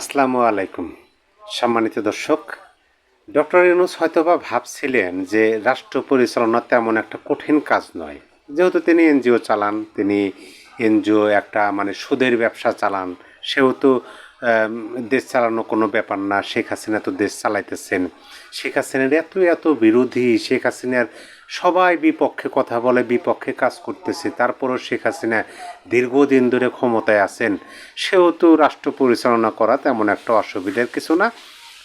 আসসালামু আলাইকুম। সম্মানিত দর্শক, ডক্টর ইউনুস হয়তোবা ভাবছিলেন যে রাষ্ট্র পরিচালনা তেমন একটা কঠিন কাজ নয়। যেহেতু তিনি এনজিও চালান, তিনি এনজিও একটা মানে সুদের ব্যবসা চালান, সেহেতু দেশ চালানো কোনো ব্যাপার না। শেখ হাসিনা তো দেশ চালাইতেছেন। শেখ হাসিনার এত এত বিরোধী। শেখ হাসিনার সবাই বিপক্ষে কথা বলে, বিপক্ষে কাজ করতেছে। তারপরও শেখ হাসিনা দীর্ঘদিন ধরে ক্ষমতায় আছেন। সেহেতু রাষ্ট্র পরিচালনা করা তেমন একটা অসুবিধার কিছু না।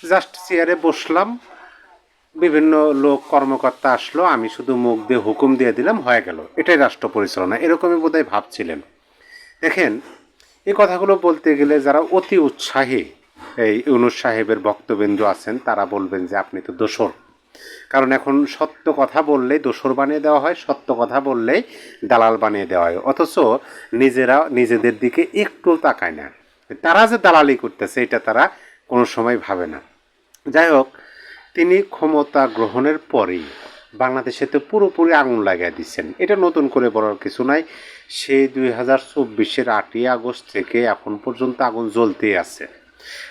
জাস্ট চেয়ারে বসলাম। বিভিন্ন লোক, কর্মকর্তা আসলো। আমি শুধু মুখ দিয়ে হুকুম দিয়ে দিলাম, হয়ে গেল। এটাই রাষ্ট্র পরিচালনা। এরকমই বোধহয় ভাবছিলেন। দেখেন এই কথাগুলো বলতে গেলে যারা অতি উৎসাহী, এই ইউনুস সাহেবের ভক্তবিন্দু আছেন, তারা বলবেন যে আপনি তো দোসর কারণ এখন সত্য কথা বললেই দোসর বানিয়ে দেওয়া হয়, সত্য কথা বললেই দালাল বানিয়ে দেওয়া হয়। অথচ নিজেরা নিজেদের দিকে একটু তাকায় না। তারা যে দালালি করতেছে, এটা তারা কোনো সময় ভাবে না। যাই হোক, তিনি ক্ষমতা গ্রহণের পরেই বাংলাদেশে তো পুরোপুরি আগুন লাগিয়ে দিচ্ছেন। এটা নতুন করে বলার কিছু নাই। সেই দুই হাজার চব্বিশের আটই আগস্ট থেকে এখন পর্যন্ত আগুন জ্বলতেই আছে।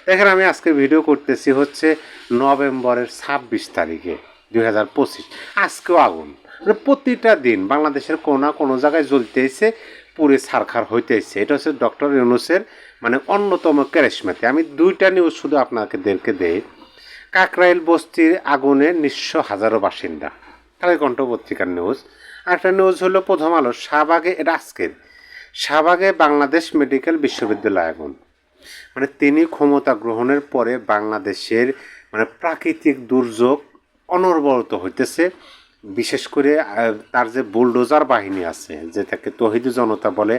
দেখেন, আমি আজকে ভিডিও করতেছি হচ্ছে নভেম্বরের ছাব্বিশ তারিখে দুই হাজার পঁচিশ। আজকেও আগুন। মানে প্রতিটা দিন বাংলাদেশের কোনো না কোনো জায়গায় জ্বলতেছে, পুরে সারখার হইতেছে। এটা হচ্ছে ডক্টর ইউনুসের মানে অন্যতম ক্যারেশমাতে। আমি দুইটা নিউজ শুধু আপনাদেরকে দেই। কাকরাইল বস্তির আগুনে নিঃস্ব হাজারো বাসিন্দা। কালের কণ্ঠ পত্রিকার নিউজ আরেকটা নিউজ হলো প্রথম আলো, শাহবাগে, এটা আজকের। শাহবাগে বাংলাদেশ মেডিকেল বিশ্ববিদ্যালয় আগুন। মানে তিনি ক্ষমতা গ্রহণের পরে বাংলাদেশের মানে প্রাকৃতিক দুর্যোগ অনর্বরত হইতেছে। বিশেষ করে তার যে বুলডোজার বাহিনী আছে যেটাকে তহিদি জনতা বলে,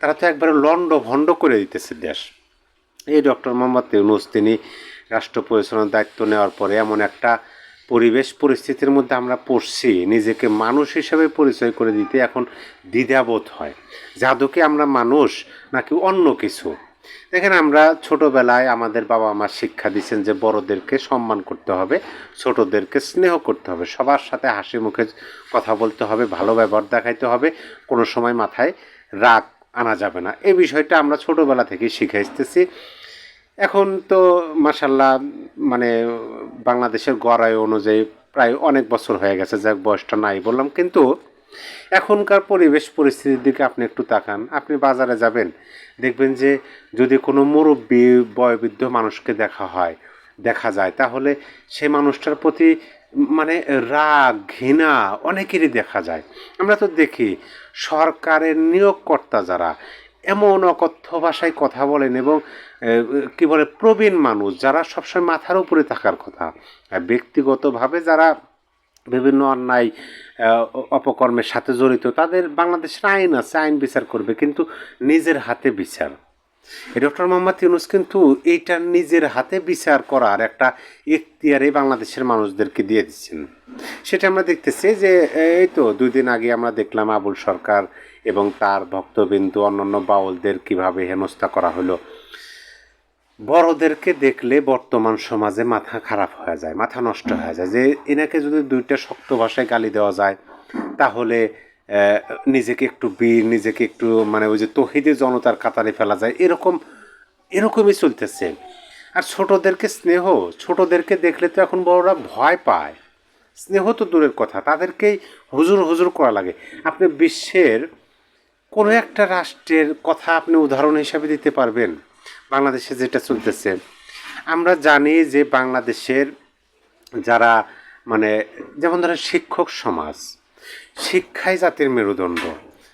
তারা তো একবারে লন্ড ভণ্ড করে দিতেছে দেশ। এই ডক্টর মোহাম্মদ ইউনুস, তিনি রাষ্ট্র পরিচালনার দায়িত্ব নেওয়ার পরে এমন একটা পরিবেশ পরিস্থিতির মধ্যে আমরা পড়ছি, নিজেকে মানুষ হিসেবে পরিচয় করে দিতে এখন দ্বিধাবোধ হয়। জাদুকে আমরা মানুষ নাকি অন্য কিছু? দেখেন আমরা ছোটবেলায় আমাদের বাবা মা শিক্ষা দিচ্ছেন যে বড়দেরকে সম্মান করতে হবে, ছোটদেরকে স্নেহ করতে হবে, সবার সাথে হাসি মুখে কথা বলতে হবে, ভালো ব্যবহার দেখাইতে হবে, কোনো সময় মাথায় রাগ আনা যাবে না। এই বিষয়টা আমরা ছোটবেলা থেকে শিখে আসতেছি। এখন তো মাসাল্লাহ মানে বাংলাদেশের গড়াই অনুযায়ী প্রায় অনেক বছর হয়ে গেছে, যাক বয়সটা নাই বললাম, কিন্তু এখনকার পরিবেশ পরিস্থিতির দিকে আপনি একটু তাকান, আপনি বাজারে যাবেন, দেখবেন যে যদি কোনো মুরব্বী, বয়বৃদ্ধ মানুষকে দেখা হয়, দেখা যায়, তাহলে সে মানুষটার প্রতি মানে রাগ, ঘৃণা অনেকেরই দেখা যায়। আমরা তো দেখি সরকারের নিয়োগকর্তা যারা এমন অকথ্য ভাষায় কথা বলেন এবং কি বলে, প্রবীণ মানুষ যারা সবসময় মাথার উপরে থাকার কথা। ব্যক্তিগতভাবে যারা বিভিন্ন অন্যায় অপকর্মের সাথে জড়িত, তাদের বাংলাদেশের আইন আছে, আইন বিচার করবে, কিন্তু নিজের হাতে বিচার। ডক্টর মোহাম্মদ ইউনুস কিন্তু এইটা নিজের হাতে বিচার করার একটা এখতিয়ারে বাংলাদেশের মানুষদেরকে দিয়ে দিচ্ছেন। সেটা আমরা দেখতেছি যে এই তো দুই দিন আগে আমরা দেখলাম আবুল সরকার এবং তার ভক্তবিন্দু অন্যান্য বাউলদের কীভাবে হেনস্থা করা হলো। বড়দেরকে দেখলে বর্তমান সমাজে মাথা খারাপ হয়ে যায়, মাথা নষ্ট হয়ে যায়। যে এনাকে যদি দুইটা শক্ত ভাষায় গালি দেওয়া যায়, তাহলে নিজেকে একটু বীর, নিজেকে একটু মানে ওই যে তহিদে জনতার কাতারে ফেলা যায়, এরকম, এরকমই চলতেছে। আর ছোটদেরকে স্নেহ, ছোটদেরকে দেখলে তো এখন বড়রা ভয় পায়। স্নেহ তো দূরের কথা, তাদেরকেই হুজুর হুজুর করা লাগে। আপনি বিশ্বের কোনো একটা রাষ্ট্রের কথা আপনি উদাহরণ হিসাবে দিতে পারবেন। বাংলাদেশে যেটা চলতেছে। আমরা জানি যে বাংলাদেশের যারা মানে যেমন ধরেন শিক্ষক সমাজ, শিক্ষাই জাতির মেরুদণ্ড।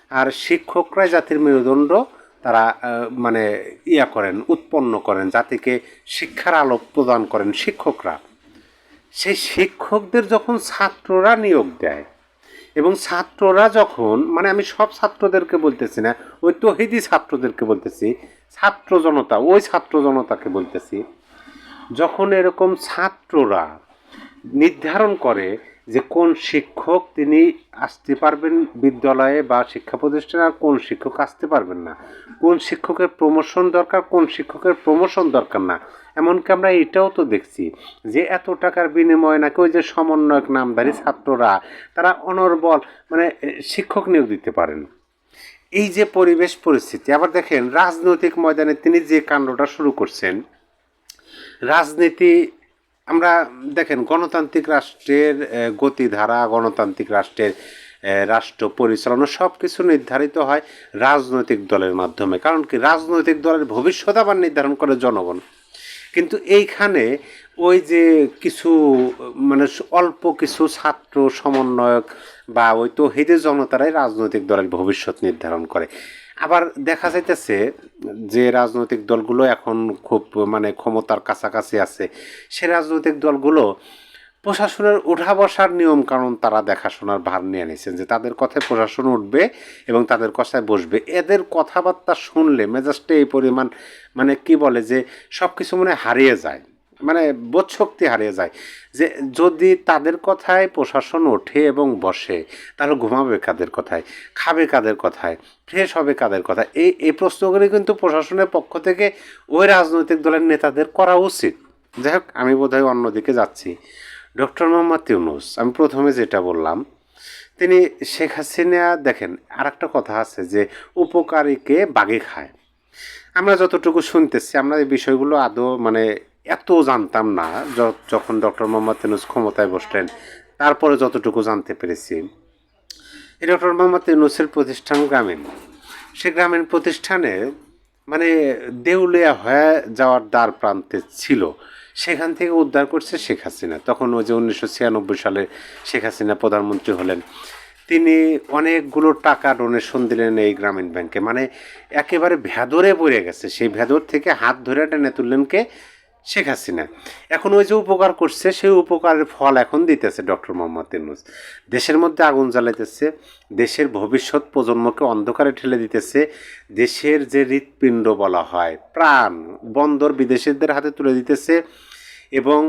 আর শিক্ষকরাই জাতির মেরুদণ্ড, তারা মানে ইয়া করেন, উৎপন্ন করেন, জাতিকে শিক্ষার আলো প্রদান করেন শিক্ষকরা। সেই শিক্ষকদের যখন ছাত্ররা নিয়োগ দেয় এবং ছাত্ররা যখন মানে আমি সব ছাত্রদেরকে বলতেছি না, ওই তহিদি ছাত্রদেরকে বলতেছি, ছাত্র জনতা, ওই ছাত্র জনতাকে বলতেছি, যখন এরকম ছাত্ররা নির্ধারণ করে যে কোন শিক্ষক তিনি আসতে পারবেন বিদ্যালয়ে বা শিক্ষা প্রতিষ্ঠানে আর কোন শিক্ষক আসতে পারবেন না। কোন শিক্ষকের প্রমোশন দরকার, কোন শিক্ষকের প্রমোশন দরকার না। এমনকি আমরা এটাও তো দেখছি যে এত টাকার বিনিময়ে নাকি ওই যে সমন্বয়ক নামধারী ছাত্ররা, তারা অনর্বল মানে শিক্ষক নিয়োগ দিতে পারেন। এই যে পরিবেশ পরিস্থিতি, আবার দেখেন রাজনৈতিক ময়দানে তিনি যে কাণ্ডটা শুরু করছেন, রাজনীতি আমরা দেখেন, গণতান্ত্রিক রাষ্ট্রের গতিধারা, গণতান্ত্রিক রাষ্ট্রের রাষ্ট্র পরিচালনা সব কিছু নির্ধারিত হয় রাজনৈতিক দলের মাধ্যমে। কারণ কি? রাজনৈতিক দলের ভবিষ্যৎ আবার নির্ধারণ করে জনগণ। কিন্তু এইখানে ওই যে কিছু মানে অল্প কিছু ছাত্র সমন্বয়ক বা ওই তো হেদে জনতারাই রাজনৈতিক দলের ভবিষ্যৎ নির্ধারণ করে। আবার দেখা যাইতেছে যে রাজনৈতিক দলগুলো এখন খুব মানে ক্ষমতার কাছাকাছি আছে। সে রাজনৈতিক দলগুলো প্রশাসনের উঠা বসার নিয়ম কারণ তারা দেখাশোনার ভার নিয়ে নিয়েছেন যে তাদের কথায় প্রশাসন উঠবে এবং তাদের কথায় বসবে। এদের কথাবার্তা শুনলে মেজাজটা এই পরিমাণ মানে কি বলে যে সব কিছু মানে হারিয়ে যায়। মানে বোধ শক্তি হারিয়ে যায়। যে যদি তাদের কথায় প্রশাসন ওঠে এবং বসে, তাহলে ঘুমাবে কাদের কথায়? খাবে কাদের কথায়? ফ্রেশ হবে কাদের কথায়? এই এই প্রশ্নগুলি কিন্তু প্রশাসনের পক্ষ থেকে ওই রাজনৈতিক দলের নেতাদের করা উচিত। যাই হোক, আমি বোধহয় অন্যদিকে যাচ্ছি। ডক্টর মোহাম্মদ ইউনুস, আমি প্রথমে যেটা বললাম, তিনি শেখ হাসিনা, দেখেন আর একটা কথা আছে যে উপকারীকে বাগে খায়। আমরা যতটুকু শুনতেছি, আমরা এই বিষয়গুলো আদৌ মানে এত জানতাম না যখন ডক্টর মোহাম্মদ ইউনুস ক্ষমতায় বসলেন, তারপরে যতটুকু জানতে পেরেছি। এই ডক্টর মোহাম্মদ ইউনুসের প্রতিষ্ঠান গ্রামীণ। সে গ্রামীণ প্রতিষ্ঠানে মানে দেউলিয়া হয়ে যাওয়ার দ্বার প্রান্তে ছিল। সেখান থেকে উদ্ধার করছে শেখ হাসিনা। তখন ওই যে উনিশশো ছিয়ানব্বই সালে শেখ হাসিনা প্রধানমন্ত্রী হলেন। তিনি অনেকগুলো টাকা ডোনেশন দিলেন এই গ্রামীণ ব্যাংকে। মানে একেবারে ভেদরে পড়ে গেছে। সেই ভেদর থেকে হাত ধরে টেনে তুললেন কে? শেখ হাসিনা। এখন ওই যে উপকার করছে, সেই উপকারের ফল এখন দিতেছে ডক্টর মোহাম্মদ ইউনুস। দেশের মধ্যে আগুন জ্বালাইতেছে, দেশের ভবিষ্যৎ প্রজন্মকে অন্ধকারে ঠেলে দিতেছে, দেশের যে হৃৎপিণ্ড বলা হয়, প্রাণ বন্দর বিদেশিদের হাতে তুলে দিতেছে এবং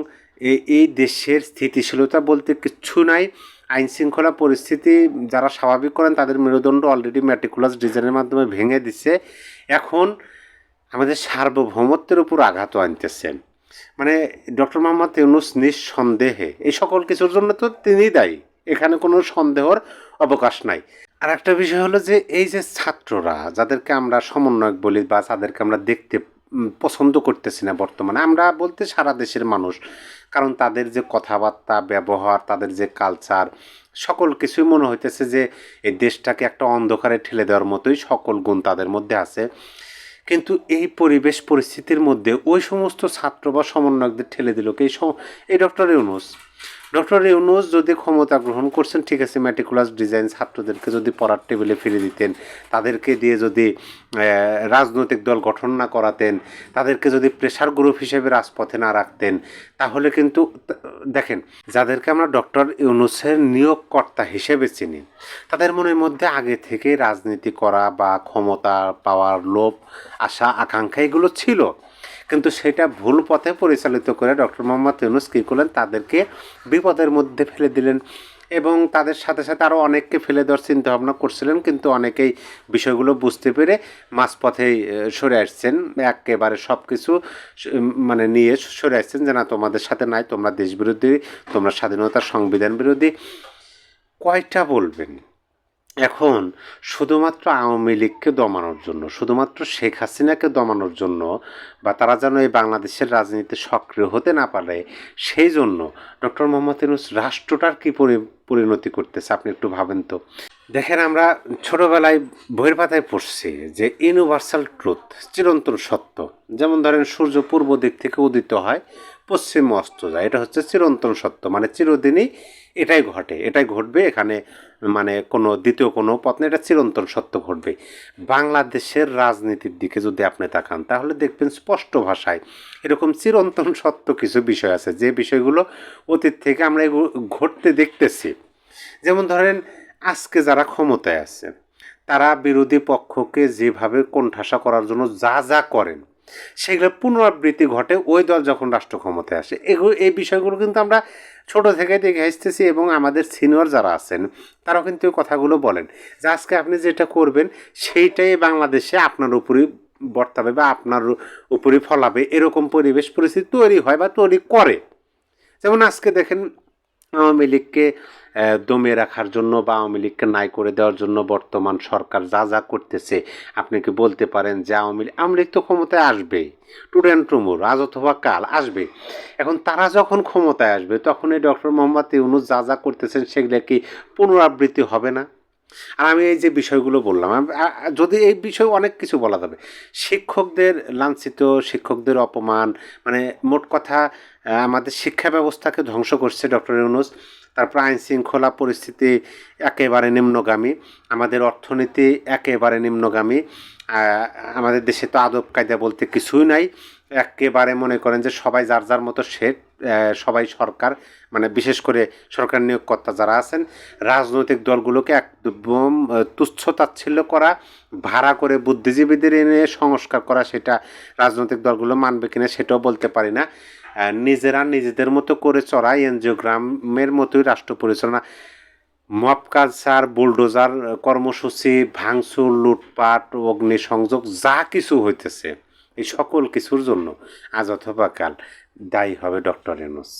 এই দেশের স্থিতিশীলতা বলতে কিচ্ছু নাই। আইন শৃঙ্খলা পরিস্থিতি যারা স্বাভাবিক করেন, তাদের মেরুদণ্ড অলরেডি ম্যাটিকুলাস ডিজাইনের মাধ্যমে ভেঙে দিচ্ছে এখন আমাদের সার্বভৌমত্বের উপর আঘাত আনতেছেন মানে ডক্টর মোহাম্মদ ইউনুস নিঃসন্দেহে এই সকল কিছুর জন্য তো তিনি দায়ী। এখানে কোনো সন্দেহর অবকাশ নাই। আর একটা বিষয় হলো যে এই যে ছাত্ররা, যাদেরকে আমরা সমন্বয়ক বলি বা যাদেরকে আমরা দেখতে পছন্দ করতেছি না বর্তমানে, আমরা বলতে সারা দেশের মানুষ, কারণ তাদের যে কথাবার্তা, ব্যবহার, তাদের যে কালচার সকল কিছুই মনে হইতেছে যে এই দেশটাকে একটা অন্ধকারে ঠেলে দেওয়ার মতোই সকল গুণ তাদের মধ্যে আছে। কিন্তু এই পরিবেশ পরিস্থিতির মধ্যে ওই সমস্ত ছাত্র বা সমন্বয়কদের ঠেলে দিল কে? এই সম- এই ডক্টর ইউনুস। ডক্টর ইউনুস যদি ক্ষমতা গ্রহণ করছেন, ঠিক আছে ম্যাটিকুলাস ডিজাইন ছাত্রদেরকে যদি পড়ার টেবিলে ফিরে দিতেন, তাদেরকে দিয়ে যদি রাজনৈতিক দল গঠন না করাতেন, তাদেরকে যদি প্রেশার গ্রুপ হিসেবে রাজপথে না রাখতেন, তাহলে কিন্তু দেখেন, যাদেরকে আমরা ডক্টর ইউনুসের নিয়োগকর্তা হিসেবে চিনি, তাদের মনের মধ্যে আগে থেকে রাজনীতি করা বা ক্ষমতা পাওয়ার লোভ, আশা, আকাঙ্ক্ষা এগুলো ছিল। কিন্তু সেটা ভুল পথে পরিচালিত করে ডক্টর মোহাম্মদ ইউনুস কী করলেন? তাদেরকে বিপদের মধ্যে ফেলে দিলেন এবং তাদের সাথে সাথে আরও অনেককে ফেলে দেওয়ার চিন্তা ভাবনা করছিলেন, কিন্তু অনেকেই বিষয়গুলো বুঝতে পেরে মাঝপথেই সরে আসছেন। একেবারে সব কিছু মানে নিয়ে সরে আসছেন যে না, তোমাদের সাথে নাই, তোমরা দেশ বিরোধী, তোমরা স্বাধীনতার সংবিধান বিরোধী। কয়টা বলবেন? এখন শুধুমাত্র আওয়ামী লীগকে দমানোর জন্য, শুধুমাত্র শেখ হাসিনাকে দমানোর জন্য বা তারা যেন এই বাংলাদেশের রাজনীতিতে সক্রিয় হতে না পারে, সেই জন্য ডক্টর মোহাম্মদ ইউনুস রাষ্ট্রটার কী পরি- পরিণতি করতেছে, আপনি একটু ভাবেন তো। দেখেন আমরা ছোটবেলায় বইয়ের পাতায় পড়ছি যে ইউনিভার্সাল ট্রুথ চিরন্তন সত্য। যেমন ধরেন সূর্য পূর্ব দিক থেকে উদিত হয়, পশ্চিম অস্ত যায়। এটা হচ্ছে চিরন্তন সত্য মানে চিরদিনই এটাই ঘটে, এটাই ঘটবে। এখানে মানে কোনো দ্বিতীয় কোনো পথ এটা চিরন্তন সত্য ঘটবে। বাংলাদেশের রাজনীতির দিকে যদি আপনি তাকান, তাহলে দেখবেন স্পষ্ট ভাষায় এরকম চিরন্তন সত্য কিছু বিষয় আছে। যে বিষয়গুলো অতীত থেকে আমরা ঘটতে দেখতেছি। যেমন ধরেন আজকে যারা ক্ষমতায় আছে তারা বিরোধী পক্ষকে যেভাবে কোণঠাসা করার জন্য যা যা করেন সেগুলো পুনরাবৃত্তি ঘটে ওই দল যখন রাষ্ট্র ক্ষমতায় আসে। এগুলো এই বিষয়গুলো কিন্তু আমরা ছোট থেকে দেখে আসতেছি এবং আমাদের সিনিয়র যারা আছেন, তারাও কিন্তু এই কথাগুলো বলেন যে আজকে আপনি যেটা করবেন, সেইটাই বাংলাদেশে আপনার উপরই বর্তাবে বা আপনার উপরই ফলাবে। এরকম পরিবেশ পরিস্থিতি তৈরি হয় বা তৈরি করে। যেমন আজকে দেখেন আওয়ামী লীগকে দমিয়ে দমে রাখার জন্য বা আওয়ামী লীগকে নাই করে দেওয়ার জন্য বর্তমান সরকার যা যা করতেছে, আপনি কি বলতে পারেন যে আওয়ামী লীগ আওয়ামী লীগ তো ক্ষমতায় আসবেই। অ্যান্ড টুমুর আজ অথবা কাল আসবে। এখন তারা যখন ক্ষমতায় আসবে তখন এই ডক্টর মোহাম্মদ ইউনুস যা যা করতেছেন, সেগুলো কি পুনরাবৃত্তি হবে না? আর আমি এই যে বিষয়গুলো বললাম যদি এই বিষয়ে অনেক কিছু বলা যাবে শিক্ষকদের লাঞ্ছিত শিক্ষকদের অপমান মানে মোট কথা আমাদের শিক্ষা ব্যবস্থাকে ধ্বংস করছে ডক্টর ইউনুস তারপর আইন শৃঙ্খলা পরিস্থিতি একেবারে নিম্নগামী আমাদের অর্থনীতি একেবারে নিম্নগামী আমাদের দেশে তো আদব কায়দা বলতে কিছুই নাই একেবারে মনে করেন যে সবাই যার যার মতো আহ, সবাই সরকার মানে বিশেষ করে সরকার নিয়োগকর্তা যারা আছেন, রাজনৈতিক দলগুলোকে একদম তুচ্ছ তাচ্ছিল্য করা, ভাড়া করে বুদ্ধিজীবীদের এনে সংস্কার করা সেটা রাজনৈতিক দলগুলো মানবে কিনা সেটাও বলতে পারি না। নিজেরা নিজেদের মতো করে চড়া, এনজিওগ্রামের মতোই রাষ্ট্র পরিচালনা। মপ কালচার বুলডোজার কর্মসূচি, ভাঙচুর, লুটপাট, অগ্নিসংযোগ, যা কিছু হইতেছে, এই সকল কিছুর জন্য, আজ অথবা কাল। দায়ী হবে ডক্টর এনুস